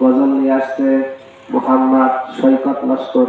গজল নিয়ে আসছে মোহাম্মদ সৈকত লস্কর।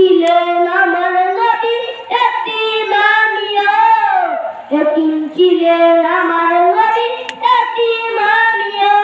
ছিলেন আমার নবী একটি মামিয়া এতিম ছিলেন আমার নবী একটি মামিয়া